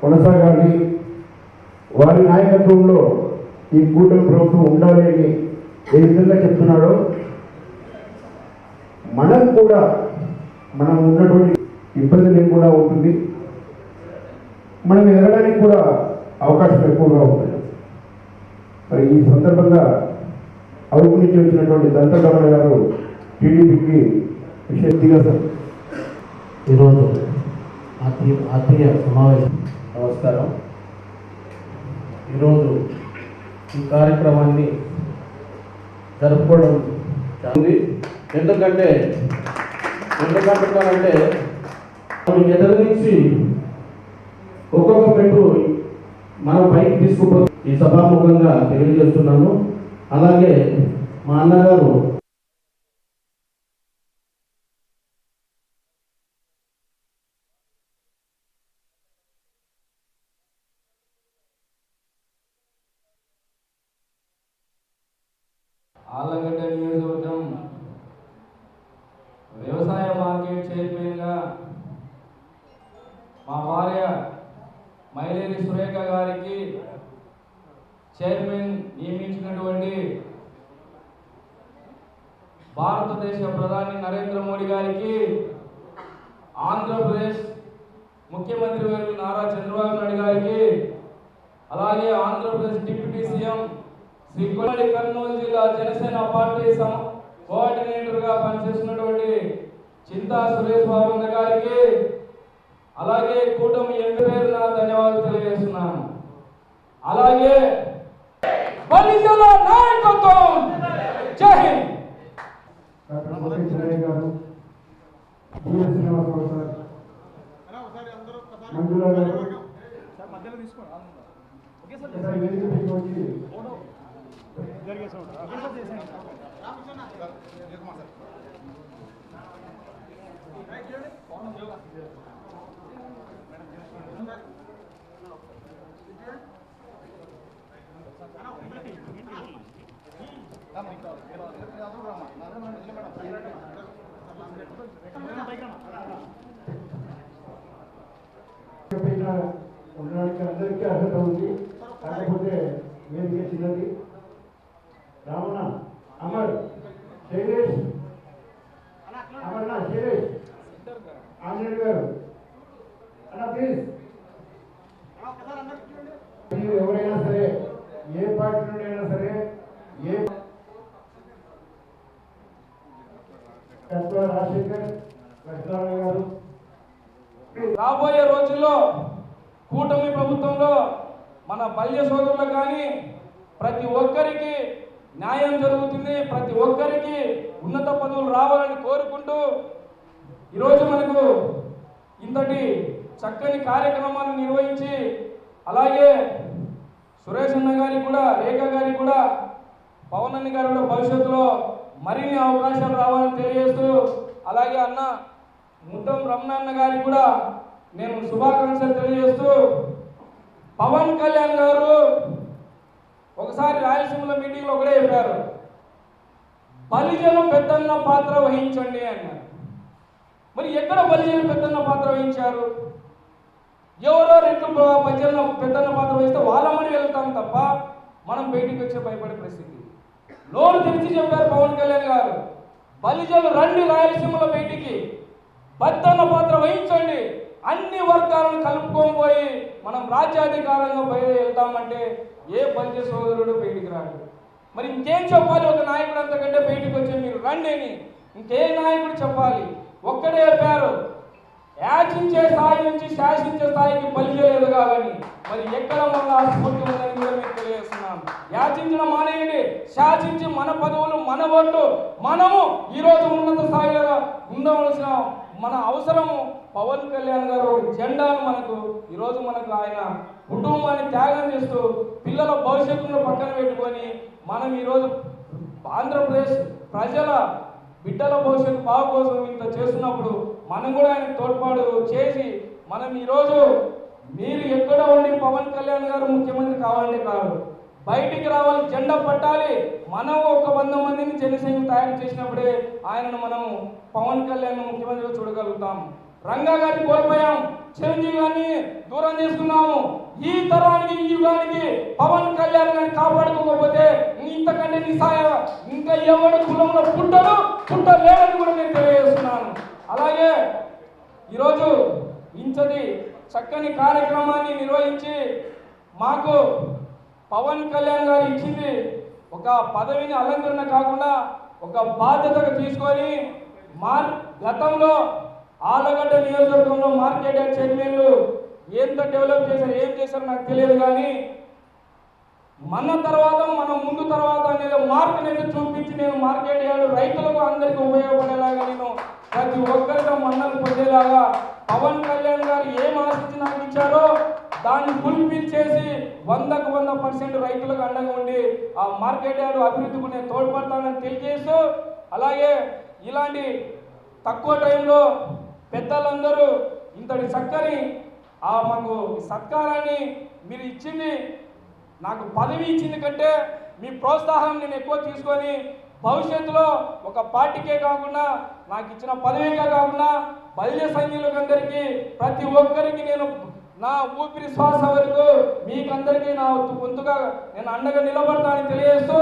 కొనసాగాలి. వారి నాయకత్వంలో ఈ కూటమి ప్రభుత్వం ఉండాలి అని ఏ విధంగా చెప్తున్నాడో మనం కూడా మనం ఉన్నటువంటి ఇబ్బంది కూడా ఉంటుంది. మనం ఎదగడానికి కూడా అవకాశం ఎక్కువగా ఉంటుంది. మరి ఈ సందర్భంగా అరకు నుంచి వచ్చినటువంటి దంతగమన గారు టీడీపీకి విశక్తిగా ఈరోజు ఆత్మీయ ఆత్మీయ సమావేశం నమస్కారం. ఈరోజు ఈ కార్యక్రమాన్ని జరుపుకోవడం ఉంది ఎందుకంటే ఎందుకంటున్నానంటే మనం ఎదురు నుంచి ఒక్కొక్క పెట్టు మనం పైకి తీసుకుపో ఈ సభాముఖంగా తెలియజేస్తున్నాను. అలాగే మా అన్నగారు ఆళ్ళగడ్డ నియోజకవర్గం వ్యవసాయ మార్కెట్ చైర్మన్గా మా భార్య మైలేరి సురేఖ గారికి చైర్మన్ నియమించినటువంటి భారతదేశ ప్రధాని నరేంద్ర మోడీ గారికి ఆంధ్రప్రదేశ్ ముఖ్యమంత్రి గారు నారా చంద్రబాబు నాయుడు గారికి అలాగే ఆంధ్రప్రదేశ్ డిప్యూటీ సీఎం శ్రీ కొల్లాడి కర్నూలు జిల్లా జనసేన పార్టీ సమ కోఆర్డినేటర్గా పనిచేస్తున్నటువంటి చింతా సురేష్ బాబు గారికి అలాగే కూటమి ఎంపీ పేరున ధన్యవాదాలు తెలియజేస్తున్నాను. అలాగే బలిజల నాయకత్వం! జై హింద్! మంజులా గారు ఒకసారి వేదిక పైకి వచ్చి పైన ఉండడానికి అందరికీ అర్హత ఉంది. కాకపోతే వేదిక చిన్నది. రావణ అమర్ శైలేష్. అమర్నా శైలేష్. ఆంజనేయుడు గారు. అన్న ప్లీజ్ మీరు ఎవరైనా సరే ఏ పార్టీ నుండి అయినా సరే ఏ రాజశేఖర్ లక్ష్మణరావు గారు. రాబోయే రోజుల్లో కూటమి ప్రభుత్వంలో మన బల్య సోదరులకు కానీ ప్రతి ఒక్కరికి న్యాయం జరుగుతుంది. ప్రతి ఒక్కరికి ఉన్నత పదవులు రావాలని కోరుకుంటూ ఈరోజు మనకు ఇంతటి చక్కని కార్యక్రమాన్ని నిర్వహించి అలాగే సురేష్ అన్న గారికి కూడా రేఖ గారికి కూడా పవన్ అన్న గారి కూడా భవిష్యత్తులో మరిన్ని అవకాశాలు రావాలని తెలియజేస్తూ అలాగే అన్న ముద్దం రమణన్న గారికి కూడా నేను శుభాకాంక్షలు తెలియజేస్తూ పవన్ కళ్యాణ్ గారు ఒకసారి రాయలసీమలో మీటింగ్లో ఒకటే చెప్పారు బలిజను పెద్దన్న పాత్ర వహించండి అన్నారు. మరి ఎక్కడ బలిజను పెద్దన్న పాత్ర వహించారు? ఎవరో రెండు ప్రజలను పెద్దన్న పాత్ర వహిస్తే వాళ్ళమని వెళ్తాం తప్ప మనం బయటికి వచ్చే భయపడే పరిస్థితి. లోను తెరిచి చెప్పారు పవన్ కళ్యాణ్ గారు బలిజలు రండి రాయలసీమలో బయటికి పెద్దన్న పాత్ర వహించండి. అన్ని వర్గాలను కలుపుకొని పోయి మనం రాజ్యాధికారంగా బయట వెళ్తామంటే ఏ పంచ సోదరుడు బయటికి రాడు మరి ఇంకేం చెప్పాలి? ఒక నాయకుడు అంతకంటే బయటికి వచ్చి మీరు రండి అని. ఇంకే నాయకుడు చెప్పాలి? ఒక్కడే చెప్పారు. యాచించే స్థాయి నుంచి శాసించే స్థాయికి బలిజలేదు కాదని. మరి ఎక్కడ మన స్ఫూర్తి ఉందని కూడా మీకు తెలియజేస్తున్నాం యాచించడం మానేయండి. శాసించి మన పదవులు మన ఓట్లు మనము ఈరోజు ఉన్నత స్థాయిలో ఉండవలసిన మన అవసరము. పవన్ కళ్యాణ్ గారు జెండాను మనకు ఈరోజు మనకు ఆయన కుటుంబాన్ని త్యాగం చేస్తూ పిల్లల భవిష్యత్తును పక్కన పెట్టుకొని మనం ఈరోజు ఆంధ్రప్రదేశ్ ప్రజల బిడ్డల భవిష్యత్తు బాగు కోసం ఇంత చేస్తున్నప్పుడు మనం కూడా ఆయన తోడ్పాటు చేసి మనం ఈరోజు మీరు ఎక్కడ ఉండి పవన్ కళ్యాణ్ గారు ముఖ్యమంత్రి కావాలంటే కాదు బయటికి రావాలి జెండా పట్టాలి. మనం ఒక వంద మందిని జనసేన తయారు చేసినప్పుడే ఆయనను మనం పవన్ కళ్యాణ్ ముఖ్యమంత్రిగా చూడగలుగుతాం. రంగా గారిని కోల్పోయాం. చిరంజీవి గారిని దూరం చేసుకున్నాము. ఈ తరానికి ఈ యుగానికి పవన్ కళ్యాణ్ గారిని కాపాడుకోకపోతే ఇంతకంటే నిస్సాయ. ఇంకా ఎవడు కులంలో పుట్టడు పుట్టలేడని కూడా నేను తెలియజేస్తున్నాను. అలాగే ఈరోజు ఇంచది చక్కని కార్యక్రమాన్ని నిర్వహించి మాకు పవన్ కళ్యాణ్ గారు ఇచ్చింది ఒక పదవిని అలంకరణ కాకుండా ఒక బాధ్యతగా తీసుకొని మా గతంలో ఆలగడ్డ నియోజకవర్గంలో మార్కెట్ యార్డ్ చైర్మన్లు ఎంత డెవలప్ చేశారు ఏం చేశారో నాకు తెలియదు కానీ మన తర్వాత మనం ముందు తర్వాత అనేది మార్పు అనేది చూపించి నేను మార్కెట్ యార్డు రైతులకు అందరికీ ఉపయోగపడేలాగా నేను ప్రతి ఒక్కరితో మన్నలు పొందేలాగా పవన్ కళ్యాణ్ గారు ఏం ఆశించి నాకు ఇచ్చారో దాన్ని ఫుల్ఫిల్ చేసి వందకు వంద పర్సెంట్ రైతులకు అండగా ఉండి ఆ మార్కెట్ యార్డు అభివృద్ధికి నేను తోడ్పడతానని తెలియజేస్తూ అలాగే ఇలాంటి తక్కువ టైంలో పెద్దలందరూ ఇంతటి చక్కని ఆ మాకు సత్కారాన్ని మీరు ఇచ్చింది నాకు పదవి ఇచ్చింది కంటే మీ ప్రోత్సాహం నేను ఎక్కువ తీసుకొని భవిష్యత్తులో ఒక పార్టీకే కాకుండా నాకు ఇచ్చిన పదవికే కాకుండా బల్య సైన్యులకందరికీ ప్రతి ఒక్కరికి నేను నా ఊపిరి శ్వాస వరకు మీకందరికీ నా వంతుగా నేను అండగా నిలబడతానని తెలియజేస్తూ